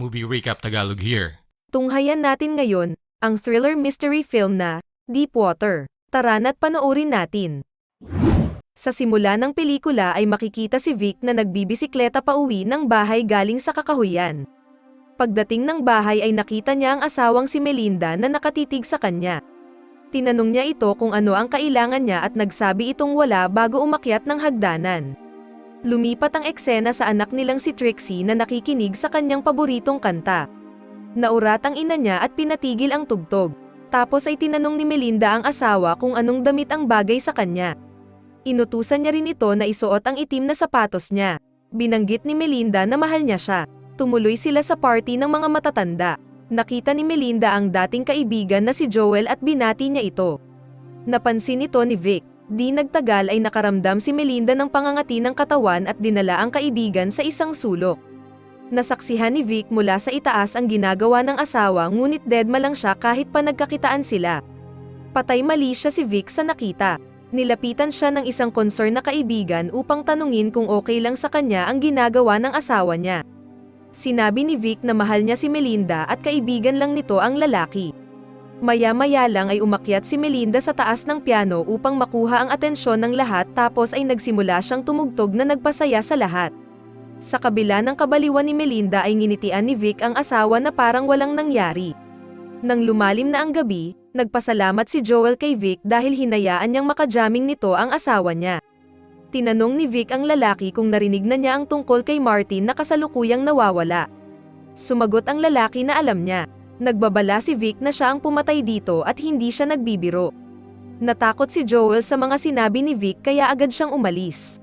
Movie Recap Tagalog here. Tunghayan natin ngayon, ang thriller mystery film na, Deepwater. Tara na't panoorin natin. Sa simula ng pelikula ay makikita si Vic na nagbibisikleta pa uwi ng bahay galing sa kakahuyan. Pagdating ng bahay ay nakita niya ang asawang si Melinda na nakatitig sa kanya. Tinanong niya ito kung ano ang kailangan niya at nagsabi itong wala bago umakyat ng hagdanan. Lumipat ang eksena sa anak nilang si Trixie na nakikinig sa kanyang paboritong kanta. Naurat ang ina niya at pinatigil ang tugtog. Tapos ay tinanong ni Melinda ang asawa kung anong damit ang bagay sa kanya. Inutusan niya rin ito na isuot ang itim na sapatos niya. Binanggit ni Melinda na mahal niya siya. Tumuloy sila sa party ng mga matatanda. Nakita ni Melinda ang dating kaibigan na si Joel at binati niya ito. Napansin ito ni Vic. Di nagtagal ay nakaramdam si Melinda ng pangangati ng katawan at dinala ang kaibigan sa isang sulok. Nasaksihan ni Vic mula sa itaas ang ginagawa ng asawa ngunit deadma lang siya kahit pa nagkakitaan sila. Patay mali siya si Vic sa nakita. Nilapitan siya ng isang concern na kaibigan upang tanungin kung okay lang sa kanya ang ginagawa ng asawa niya. Sinabi ni Vic na mahal niya si Melinda at kaibigan lang nito ang lalaki. Maya-maya lang ay umakyat si Melinda sa taas ng piano upang makuha ang atensyon ng lahat tapos ay nagsimula siyang tumugtog na nagpasaya sa lahat. Sa kabila ng kabaliwan ni Melinda ay nginitian ni Vic ang asawa na parang walang nangyari. Nang lumalim na ang gabi, nagpasalamat si Joel kay Vic dahil hinayaan niyang makajaming nito ang asawa niya. Tinanong ni Vic ang lalaki kung narinig na niya ang tungkol kay Martin na kasalukuyang nawawala. Sumagot ang lalaki na alam niya. Nagbabala si Vic na siya ang pumatay dito at hindi siya nagbibiro. Natakot si Joel sa mga sinabi ni Vic kaya agad siyang umalis.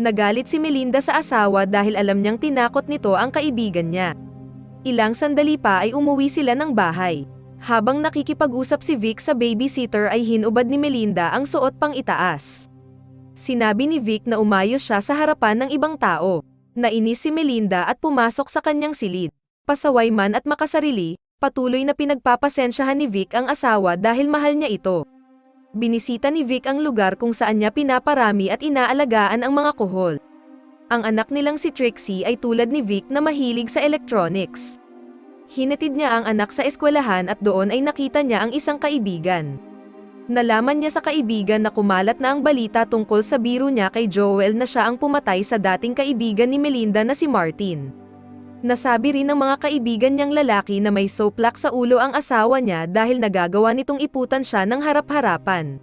Nagalit si Melinda sa asawa dahil alam niyang tinakot nito ang kaibigan niya. Ilang sandali pa ay umuwi sila ng bahay. Habang nakikipag-usap si Vic sa babysitter ay hinubad ni Melinda ang suot pang itaas. Sinabi ni Vic na umayos siya sa harapan ng ibang tao. Nainis si Melinda at pumasok sa kanyang silid. Pasaway man at makasarili, patuloy na pinagpapasensyahan ni Vic ang asawa dahil mahal niya ito. Binisita ni Vic ang lugar kung saan niya pinaparami at inaalagaan ang mga kuhol. Ang anak nilang si Trixie ay tulad ni Vic na mahilig sa electronics. Hinatid niya ang anak sa eskwelahan at doon ay nakita niya ang isang kaibigan. Nalaman niya sa kaibigan na kumalat na ang balita tungkol sa biro niya kay Joel na siya ang pumatay sa dating kaibigan ni Melinda na si Martin. Nasabi rin ng mga kaibigan niyang lalaki na may soplak sa ulo ang asawa niya dahil nagagawa nitong iputan siya ng harap-harapan.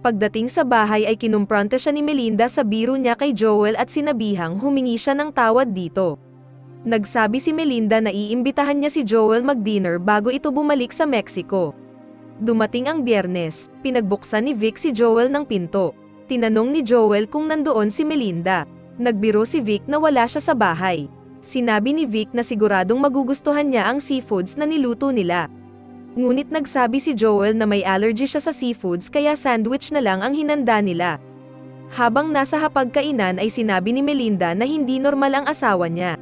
Pagdating sa bahay ay kinumpronta siya ni Melinda sa biro niya kay Joel at sinabihang humingi siya ng tawad dito. Nagsabi si Melinda na iimbitahan niya si Joel mag-dinner bago ito bumalik sa Mexico. Dumating ang biyernes, pinagbuksan ni Vic si Joel ng pinto. Tinanong ni Joel kung nandoon si Melinda. Nagbiro si Vic na wala siya sa bahay. Sinabi ni Vic na siguradong magugustuhan niya ang seafoods na niluto nila. Ngunit nagsabi si Joel na may allergy siya sa seafoods kaya sandwich na lang ang hinanda nila. Habang nasa hapagkainan ay sinabi ni Melinda na hindi normal ang asawa niya.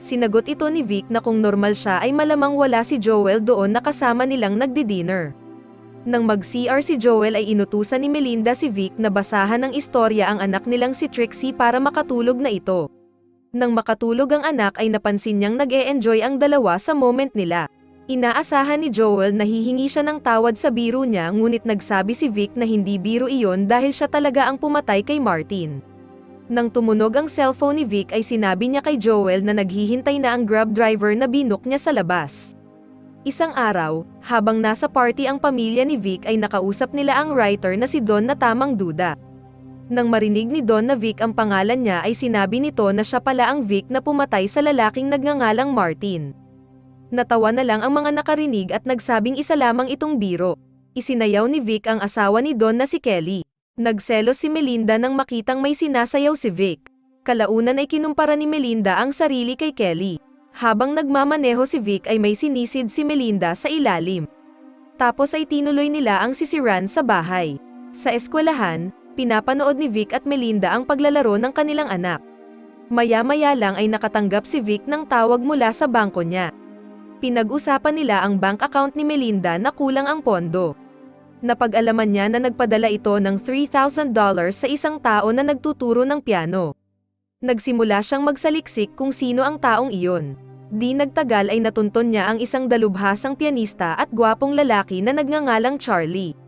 Sinagot ito ni Vic na kung normal siya ay malamang wala si Joel doon na kasama nilang nagdi-dinner. Nang mag-CR si Joel ay inutusan ni Melinda si Vic na basahan ng istorya ang anak nilang si Trixie para makatulog na ito. Nang makatulog ang anak ay napansin niyang nag-e-enjoy ang dalawa sa moment nila. Inaasahan ni Joel na hihingi siya ng tawad sa biro niya ngunit nagsabi si Vic na hindi biro iyon dahil siya talaga ang pumatay kay Martin. Nang tumunog ang cellphone ni Vic ay sinabi niya kay Joel na naghihintay na ang grab driver na binok niya sa labas. Isang araw, habang nasa party ang pamilya ni Vic ay nakausap nila ang writer na si Don na tamang duda. Nang marinig ni Don na Vic ang pangalan niya ay sinabi nito na siya pala ang Vic na pumatay sa lalaking nagngangalang Martin. Natawa na lang ang mga nakarinig at nagsabing isa lamang itong biro. Isinayaw ni Vic ang asawa ni Don na si Kelly. Nagselos si Melinda nang makitang may sinasayaw si Vic. Kalaunan ay kinumpara ni Melinda ang sarili kay Kelly. Habang nagmamaneho si Vic ay may sinisid si Melinda sa ilalim. Tapos ay tinuloy nila ang sisiran sa bahay. Sa eskwelahan, pinapanood ni Vic at Melinda ang paglalaro ng kanilang anak. Maya-maya lang ay nakatanggap si Vic ng tawag mula sa bangko niya. Pinag-usapan nila ang bank account ni Melinda na kulang ang pondo. Napag-alaman niya na nagpadala ito ng $3,000 sa isang tao na nagtuturo ng piano. Nagsimula siyang magsaliksik kung sino ang taong iyon. Di nagtagal ay natunton niya ang isang dalubhasang pianista at gwapong lalaki na nagngangalang Charlie.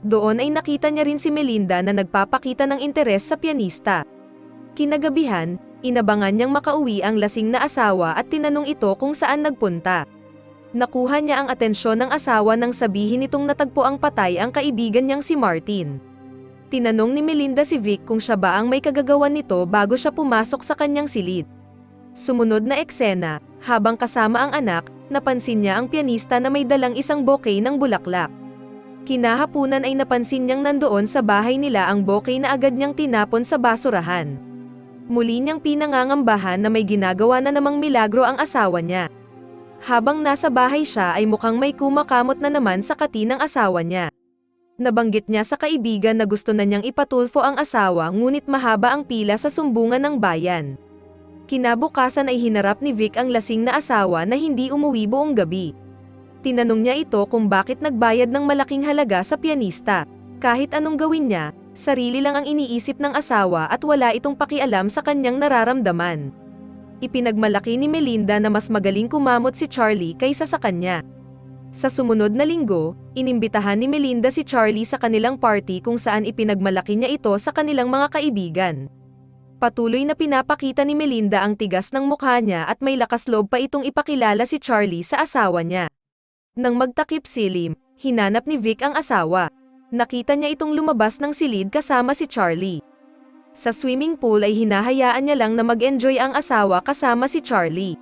Doon ay nakita niya rin si Melinda na nagpapakita ng interes sa pianista. Kinagabihan, inabangan niyang makauwi ang lasing na asawa at tinanong ito kung saan nagpunta. Nakuha niya ang atensyon ng asawa nang sabihin nitong natagpo ang patay ang kaibigan niyang si Martin. Tinanong ni Melinda si Vic kung siya ba ang may kagagawan nito bago siya pumasok sa kanyang silid. Sumunod na eksena, habang kasama ang anak, napansin niya ang pianista na may dalang isang bouquet ng bulaklak. Kinahapunan ay napansin niyang nandoon sa bahay nila ang bouquet na agad niyang tinapon sa basurahan. Muli niyang pinangangambahan na may ginagawa na namang milagro ang asawa niya. Habang nasa bahay siya ay mukhang may kumakamot na naman sa kati ng asawa niya. Nabanggit niya sa kaibigan na gusto na niyang ipatulfo ang asawa ngunit mahaba ang pila sa sumbungan ng bayan. Kinabukasan ay hinarap ni Vic ang lasing na asawa na hindi umuwi buong gabi. Tinanong niya ito kung bakit nagbayad ng malaking halaga sa pianista. Kahit anong gawin niya, sarili lang ang iniisip ng asawa at wala itong pakialam sa kanyang nararamdaman. Ipinagmalaki ni Melinda na mas magaling kumamot si Charlie kaysa sa kanya. Sa sumunod na linggo, inimbitahan ni Melinda si Charlie sa kanilang party kung saan ipinagmalaki niya ito sa kanilang mga kaibigan. Patuloy na pinapakita ni Melinda ang tigas ng mukha niya at may lakas loob pa itong ipakilala si Charlie sa asawa niya. Nang magtakip silim, hinanap ni Vic ang asawa. Nakita niya itong lumabas ng silid kasama si Charlie. Sa swimming pool ay hinahayaan niya lang na mag-enjoy ang asawa kasama si Charlie.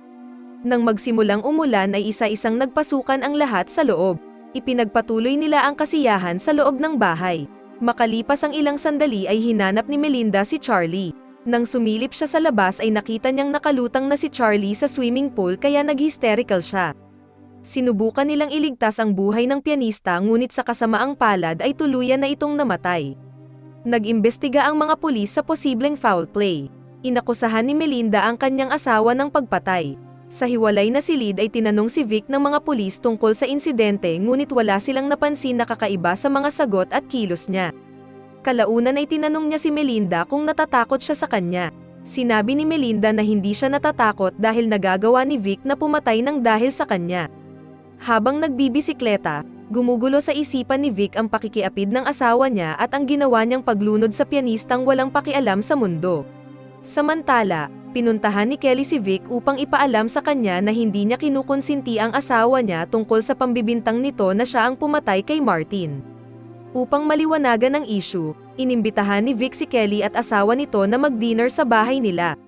Nang magsimulang umulan ay isa-isang nagpasukan ang lahat sa loob. Ipinagpatuloy nila ang kasiyahan sa loob ng bahay. Makalipas ang ilang sandali ay hinanap ni Melinda si Charlie. Nang sumilip siya sa labas ay nakita niyang nakalutang na si Charlie sa swimming pool kaya nag-hysterical siya. Sinubukan nilang iligtas ang buhay ng pianista ngunit sa kasamaang palad ay tuluyan na itong namatay. Nag-imbestiga ang mga pulis sa posibleng foul play. Inakusahan ni Melinda ang kanyang asawa ng pagpatay. Sa hiwalay na silid ay tinanong si Vic ng mga pulis tungkol sa insidente ngunit wala silang napansin na kakaiba sa mga sagot at kilos niya. Kalaunan ay tinanong niya si Melinda kung natatakot siya sa kanya. Sinabi ni Melinda na hindi siya natatakot dahil nagagawa ni Vic na pumatay ng dahil sa kanya. Habang nagbibisikleta, gumugulo sa isipan ni Vic ang pakikiapid ng asawa niya at ang ginawa niyang paglunod sa pianistang walang pakialam sa mundo. Samantala, pinuntahan ni Kelly si Vic upang ipaalam sa kanya na hindi niya kinukonsinti ang asawa niya tungkol sa pambibintang nito na siya ang pumatay kay Martin. Upang maliwanagan ang issue, inimbitahan ni Vic si Kelly at asawa nito na mag-dinner sa bahay nila.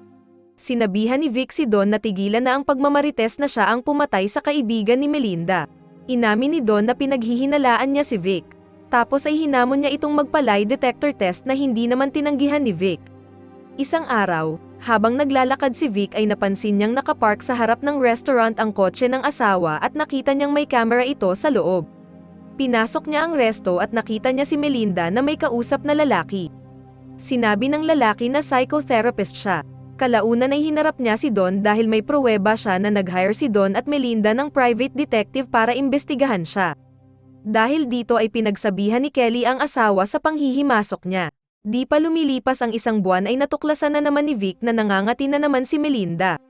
Sinabihan ni Vic si Don na tigilan na ang pagmamarites na siya ang pumatay sa kaibigan ni Melinda. Inamin ni Don na pinaghihinalaan niya si Vic. Tapos ay hinamon niya itong magpalay detector test na hindi naman tinanggihan ni Vic. Isang araw, habang naglalakad si Vic ay napansin niyang nakapark sa harap ng restaurant ang kotse ng asawa at nakita niyang may camera ito sa loob. Pinasok niya ang resto at nakita niya si Melinda na may kausap na lalaki. Sinabi ng lalaki na psychotherapist siya. Kalaunan ay hinarap niya si Don dahil may pruweba siya na nag-hire si Don at Melinda ng private detective para imbestigahan siya. Dahil dito ay pinagsabihan ni Kelly ang asawa sa panghihimasok niya. Di pa lumilipas ang isang buwan ay natuklasan na naman ni Vic na nangangati na naman si Melinda.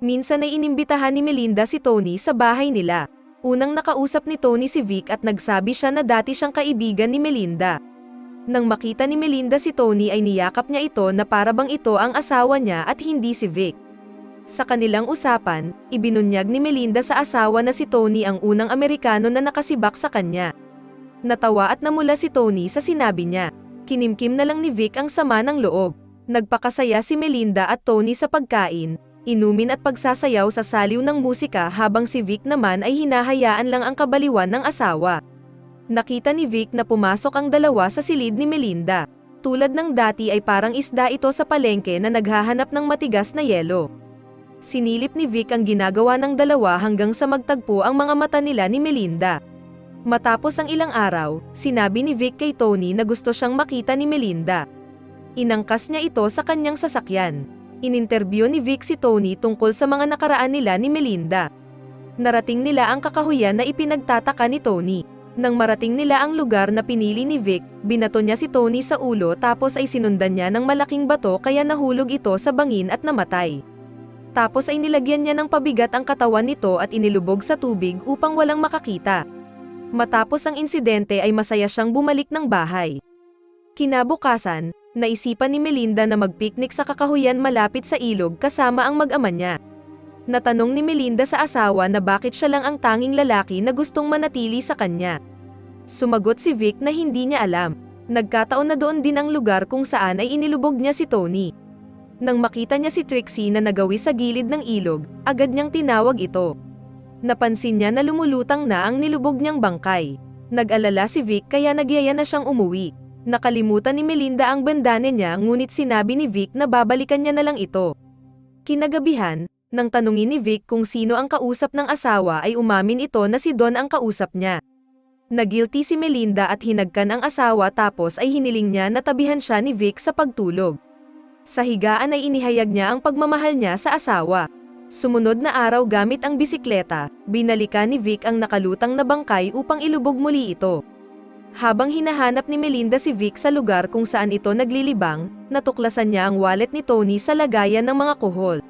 Minsan ay inimbitahan ni Melinda si Tony sa bahay nila. Unang nakausap ni Tony si Vic at nagsabi siya na dati siyang kaibigan ni Melinda. Nang makita ni Melinda si Tony ay niyakap niya ito na parabang ito ang asawa niya at hindi si Vic. Sa kanilang usapan, ibinunyag ni Melinda sa asawa na si Tony ang unang Amerikano na nakasibak sa kanya. Natawa at namula si Tony sa sinabi niya. Kinimkim na lang ni Vic ang sama ng loob. Nagpakasaya si Melinda at Tony sa pagkain, inumin at pagsasayaw sa saliw ng musika habang si Vic naman ay hinahayaan lang ang kabaliwan ng asawa. Nakita ni Vic na pumasok ang dalawa sa silid ni Melinda. Tulad ng dati ay parang isda ito sa palengke na naghahanap ng matigas na yelo. Sinilip ni Vic ang ginagawa ng dalawa hanggang sa magtagpo ang mga mata nila ni Melinda. Matapos ang ilang araw, sinabi ni Vic kay Tony na gusto siyang makita ni Melinda. Inangkas niya ito sa kanyang sasakyan. Ininterview ni Vic si Tony tungkol sa mga nakaraan nila ni Melinda. Narating nila ang kakahuyan na ipinagtataka ni Tony. Nang marating nila ang lugar na pinili ni Vic, binato niya si Tony sa ulo tapos ay sinundan niya ng malaking bato kaya nahulog ito sa bangin at namatay. Tapos ay nilagyan niya ng pabigat ang katawan nito at inilubog sa tubig upang walang makakita. Matapos ang insidente ay masaya siyang bumalik ng bahay. Kinabukasan, naisipan ni Melinda na magpiknik sa kakahuyan malapit sa ilog kasama ang mag-ama niya. Natanong ni Melinda sa asawa na bakit siya lang ang tanging lalaki na gustong manatili sa kanya. Sumagot si Vic na hindi niya alam. Nagkataon na doon din ang lugar kung saan ay inilubog niya si Tony. Nang makita niya si Trixie na nagawi sa gilid ng ilog, agad niyang tinawag ito. Napansin niya na lumulutang na ang nilubog niyang bangkay. Nag-alala si Vic kaya nagyaya na siyang umuwi. Nakalimutan ni Melinda ang bandana niya ngunit sinabi ni Vic na babalikan niya na lang ito. Kinagabihan, nang tanungin ni Vic kung sino ang kausap ng asawa ay umamin ito na si Don ang kausap niya. Nagilty si Melinda at hinagkan ang asawa tapos ay hiniling niya na tabihan siya ni Vic sa pagtulog. Sa higaan ay inihayag niya ang pagmamahal niya sa asawa. Sumunod na araw gamit ang bisikleta, binalikan ni Vic ang nakalutang na bangkay upang ilubog muli ito. Habang hinahanap ni Melinda si Vic sa lugar kung saan ito naglilibang, natuklasan niya ang wallet ni Tony sa lagayan ng mga kuhol.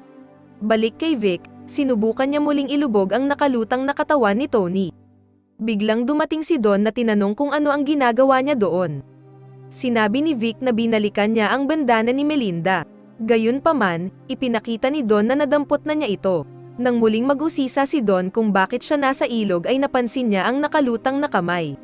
Balik kay Vic, sinubukan niya muling ilubog ang nakalutang na katawan ni Tony. Biglang dumating si Don na tinanong kung ano ang ginagawa niya doon. Sinabi ni Vic na binalikan niya ang bandana ni Melinda. Gayunpaman, ipinakita ni Don na nadampot na niya ito. Nang muling mag-usisa si Don kung bakit siya nasa ilog ay napansin niya ang nakalutang na kamay.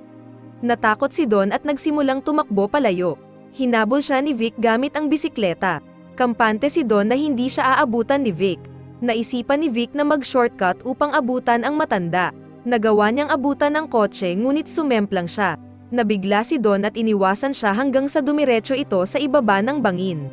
Natakot si Don at nagsimulang tumakbo palayo. Hinabol siya ni Vic gamit ang bisikleta. Kampante si Don na hindi siya aabutan ni Vic. Naisipan ni Vic na mag-shortcut upang abutan ang matanda. Nagawa niyang abutan ng kotse ngunit sumemplang siya. Nabigla si Don at iniwasan siya hanggang sa dumiretso ito sa ibaba ng bangin.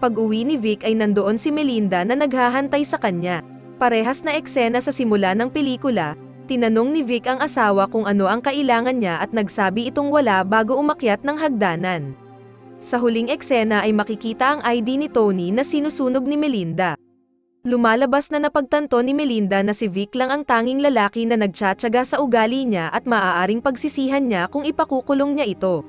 Pag-uwi ni Vic ay nandoon si Melinda na naghahantay sa kanya. Parehas na eksena sa simula ng pelikula, tinanong ni Vic ang asawa kung ano ang kailangan niya at nagsabi itong wala bago umakyat ng hagdanan. Sa huling eksena ay makikita ang ID ni Tony na sinusunog ni Melinda. Lumalabas na napagtanto ni Melinda na si Vic lang ang tanging lalaki na nagtsatsaga sa ugali niya at maaaring pagsisihan niya kung ipakukulong niya ito.